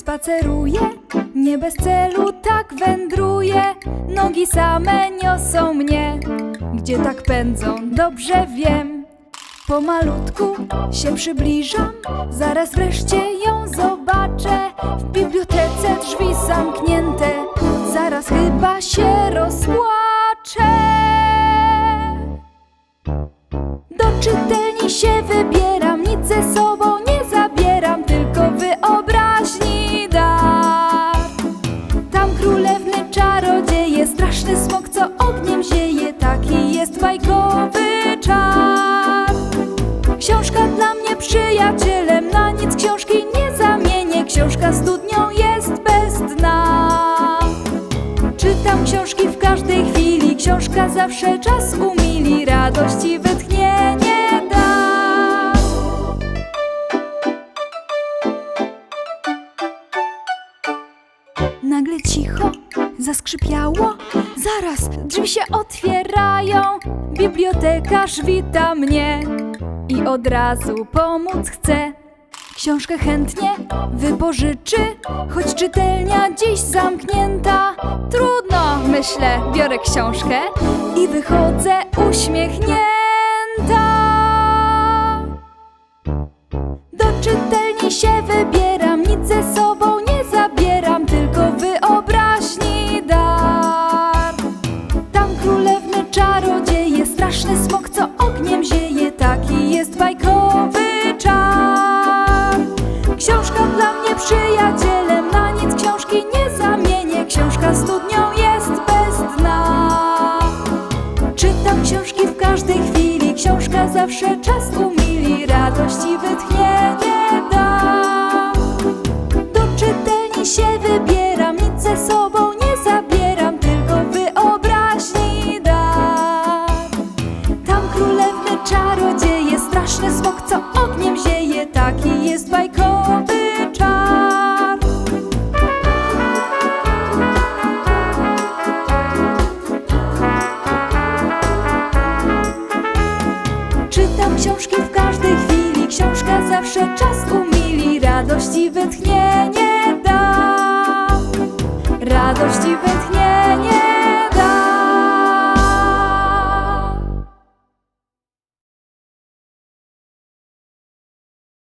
spaceruję, nie bez celu tak wędruję. Nogi same niosą mnie, gdzie tak pędzą, dobrze wiem. Pomalutku się przybliżam, zaraz wreszcie ją zobaczę. W bibliotece drzwi zamknięte, zaraz chyba się rozpłaczę. Do czytelni się wybieram, ogniem zieje, taki jest bajkowy czar. Książka dla mnie przyjacielem, na nic książki nie zamienię, książka studnią jest bez dna. Czytam książki w każdej chwili, książka zawsze czas umili, radości wytchnienie da. Nagle cicho zaskrzypiało, zaraz drzwi się otwierają. Bibliotekarz wita mnie i od razu pomóc chce. Książkę chętnie wypożyczy, choć czytelnia dziś zamknięta. Trudno, myślę, biorę książkę i wychodzę uśmiechnięta. Do czytelni się wybieram, mnie przyjacielem, na nic książki nie zamienię, książka studnią jest bez dna. Czytam książki w każdej chwili, książka zawsze czas umili, radości wytchnienie da. Do czytelni się wybieram, nic ze sobą zawsze czas umili, radości wytchnienie da. Radości wytchnienie